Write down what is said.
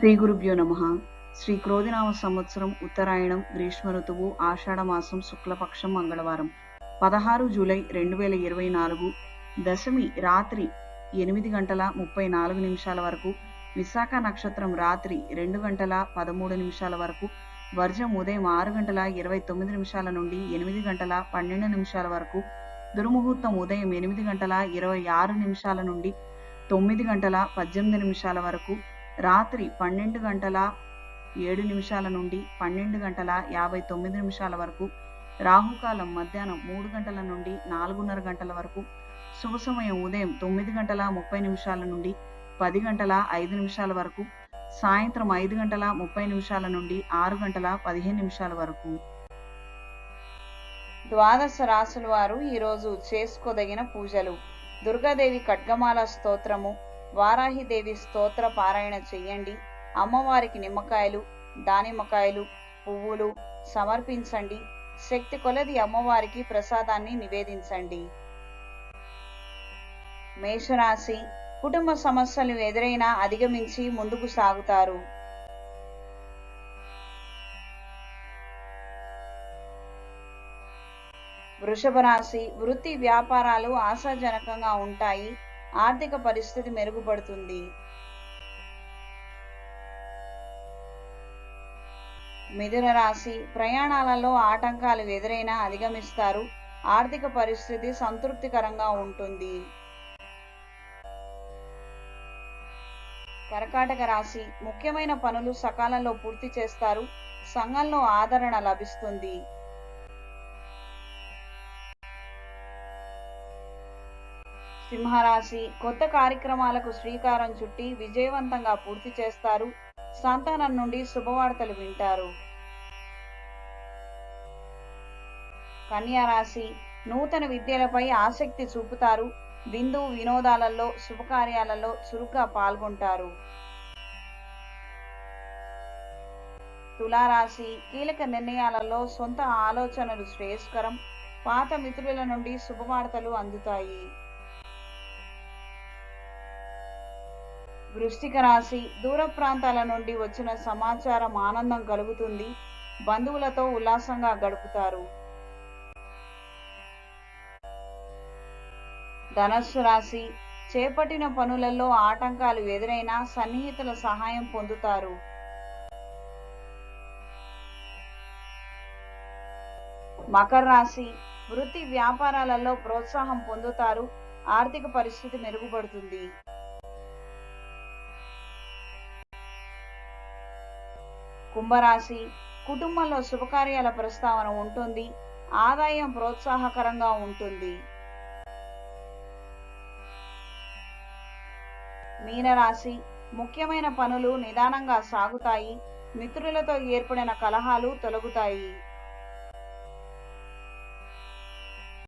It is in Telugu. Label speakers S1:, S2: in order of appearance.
S1: శ్రీ గురుభ్యో నమ. శ్రీ క్రోధినామ సంవత్సరం ఉత్తరాయణం గ్రీష్మ ఋతువు ఆషాఢమాసం శుక్లపక్షం మంగళవారం. పదహారు జూలై రెండు వేల ఇరవై నాలుగు దశమి రాత్రి ఎనిమిది గంటల ముప్పై నాలుగు నిమిషాల వరకు విశాఖ నక్షత్రం రాత్రి రెండు గంటల పదమూడు నిమిషాల వరకు వర్జం ఉదయం ఆరు గంటల ఇరవై తొమ్మిది నిమిషాల నుండి ఎనిమిది గంటల పన్నెండు నిమిషాల వరకు దుర్ముహూర్తం ఉదయం ఎనిమిది గంటల ఇరవై ఆరు నిమిషాల నుండి తొమ్మిది గంటల పద్దెనిమిది నిమిషాల వరకు రాత్రి పన్నెండు గంటల ఏడు నిమిషాల నుండి పన్నెండు గంటల యాభై తొమ్మిది నిమిషాల వరకు రాహుకాలం మధ్యాహ్నం మూడు గంటల నుండి నాలుగున్నర గంటల వరకు శుభ సమయం ఉదయం తొమ్మిది గంటల ముప్పై నిమిషాల నుండి పది గంటల ఐదు నిమిషాల వరకు సాయంత్రం ఐదు గంటల ముప్పై నిమిషాల నుండి ఆరు గంటల పదిహేను నిమిషాల వరకు. ద్వాదశ రాసుల వారు ఈరోజు చేసుకోదగిన పూజలు. దుర్గాదేవి ఖడ్గమాల స్తోత్రము వారాహిదేవి స్తోత్ర పారాయణ చెయ్యండి. అమ్మవారికి నిమ్మకాయలు దానిమ్మకాయలు పువ్వులు సమర్పించండి. శక్తి కొలది అమ్మవారికి ప్రసాదాన్ని నివేదించండి. మేషరాశి కుటుంబ సమస్యలు ఎదురైనా అధిగమించి ముందుకు సాగుతారు. వృషభ రాశి వృత్తి వ్యాపారాలు ఆశాజనకంగా ఉంటాయి. ఆర్థిక పరిస్థితి మెరుగుపడుతుంది. మిథున రాశి ప్రయాణాలలో ఆటంకాలు ఎదురైనా అధిగమిస్తారు. ఆర్థిక పరిస్థితి సంతృప్తికరంగా ఉంటుంది. కర్కాటక రాశి ముఖ్యమైన పనులు సకాలంలో పూర్తి చేస్తారు. సంఘంలో ఆదరణ లభిస్తుంది. సింహరాశి కొత్త కార్యక్రమాలకు శ్రీకారం చుట్టి విజయవంతంగా పూర్తి చేస్తారు. సంతానం నుండి శుభవార్తలు వింటారు. కన్యారాశి నూతన విద్యలపై ఆసక్తి చూపుతారు. విందు వినోదాలలో శుభకార్యాలలో చురుగ్గా పాల్గొంటారు. తులారాశి కీలక నిర్ణయాలలో సొంత ఆలోచనలు శ్రేయస్కరం. పాత మిత్రుల నుండి శుభవార్తలు అందుతాయి. వృష్టిక రాశి దూర ప్రాంతాల నుండి వచ్చిన సమాచారం ఆనందం కలుగుతుంది. బంధువులతో ఉల్లాసంగా గడుపుతారు. ధనస్సు రాశి చేపట్టిన పనులలో ఆటంకాలు ఎదురైనా సన్నిహితుల సహాయం పొందుతారు. మకర రాశి వృత్తి వ్యాపారాలలో ప్రోత్సాహం పొందుతారు. ఆర్థిక పరిస్థితి మెరుగుపడుతుంది. కుంభరాశి కుటుంబంలో శుభకార్యాల ప్రస్తావన ఉంటుంది ఆదాయం ప్రోత్సాహకరంగా ఉంటుంది. మీనరాశి ముఖ్యమైన పనులు నిదానంగా సాగుతాయి మిత్రులతో ఏర్పడిన కలహాలు తొలగుతాయి.